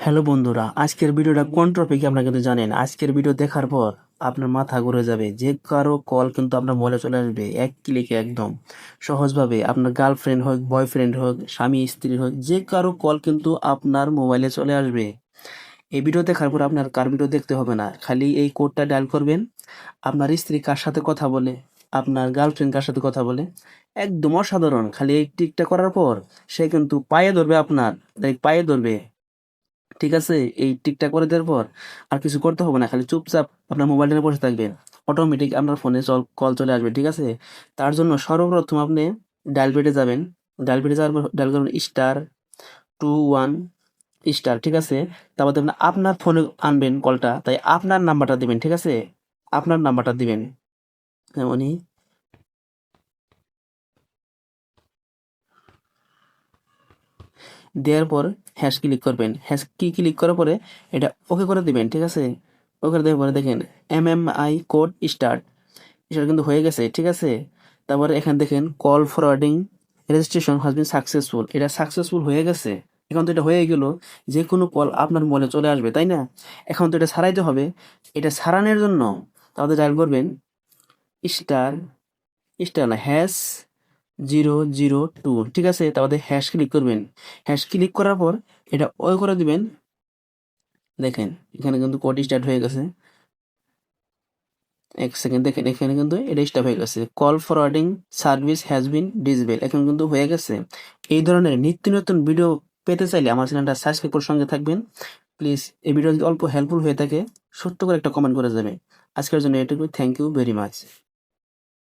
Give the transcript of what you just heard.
Hello বন্ধুরা, আজকের ভিডিওটা কোন টপিকে আপনারা কিন্তু জানেন? আজকের ভিডিও দেখার পর আপনার মাথা ঘুরে যাবে। যে কারও কল কিন্তু আপনার মোবাইলে চলে আসবে, এক ক্লিকে একদম। সহজভাবে আপনার গার্লফ্রেন্ড হোক বয়ফ্রেন্ড হোক, স্বামী, স্ত্রী হোক, যে কারও কল কিন্তু আপনার মোবাইলে চলে আসবে। এই ভিডিও দেখার পর আপনার কার ভিডিও দেখতে হবে না। খালি এই কোডটা ডায়াল করবেন। আপনার স্ত্রী কার সাথে কথা বলে, আপনার গার্লফ্রেন্ড কার সাথে কথা বলে, একদম অসাধারণ। খালি এই টিকটা করার পর সে কিন্তু পায়ে ধরবে আপনার পায়ে ধরবে। ঠিক আছে, এই টিকটা করে দেওয়ার পর আর কিছু করতে হবে না, খালি চুপচাপ আপনার মোবাইল নিয়ে বসে থাকবেন অটোমেটিক আপনার ফোনে চল কল চলে আসবে, ঠিক আছে? তার জন্য সর্বপ্রথম আপনি ডায়াল পেটে যাবেন। ডায়াল পেটে যাওয়ার পর ডায়াল করবেন স্টার টু ওয়ান স্টার ঠিক আছে? তারপর দেখবেন আপনার ফোনে আনবেন কলটা তাই আপনার নাম্বারটা দিবেন, ঠিক আছে? আপনার নাম্বারটা দিবেন। যেমনই দেওয়ার পর হ্যাশ ক্লিক করবেন। হ্যাশ কি ক্লিক করার পরে এটা ওকে করে দিবেন, ঠিক আছে? ওকে করে দেওয়ার পরে দেখেন M M I code start start কিন্তু হয়ে গেছে, ঠিক আছে? তারপরে এখানে দেখেন কল ফরওয়ার্ডিং রেজিস্ট্রেশন হাজ বিন সাকসেসফুল এটা সাকসেসফুল হয়ে গেছে। এখন তো এটা হয়ে গেল, যে কোনো কল আপনার মোবাইলে চলে আসবে, তাই না? এখন তো এটা সারাইতে হবে। এটা সারানোর জন্য তাহলে ডায়াল করবেন স্টার স্টার না হ্যাশ জিরো জিরো টু। ঠিক আছে? তারপরে হ্যাশ ক্লিক করবেন। হ্যাশ ক্লিক করার পর এটা ওই করে দিবেন। দেখেন, এখানে কিন্তু কোড স্টার্ট হয়ে গেছে। এক সেকেন্ড দেখেন, এখানে কিন্তু এটা স্টার্ট হয়ে গেছে। Call forwarding service has been disable এখন কিন্তু হয়ে গেছে। এই ধরনের নিত্য নতুন ভিডিও পেতে চাইলে আমার চ্যানেলটা সাবস্ক্রাইব করে সঙ্গে থাকবেন। প্লিজ এই ভিডিও যদি অল্প হেল্পফুল হয়ে থাকে, সত্য করে একটা কমেন্ট করে যাবে। আজকের জন্য এটুকু থ্যাংক ইউ ভেরি মাচ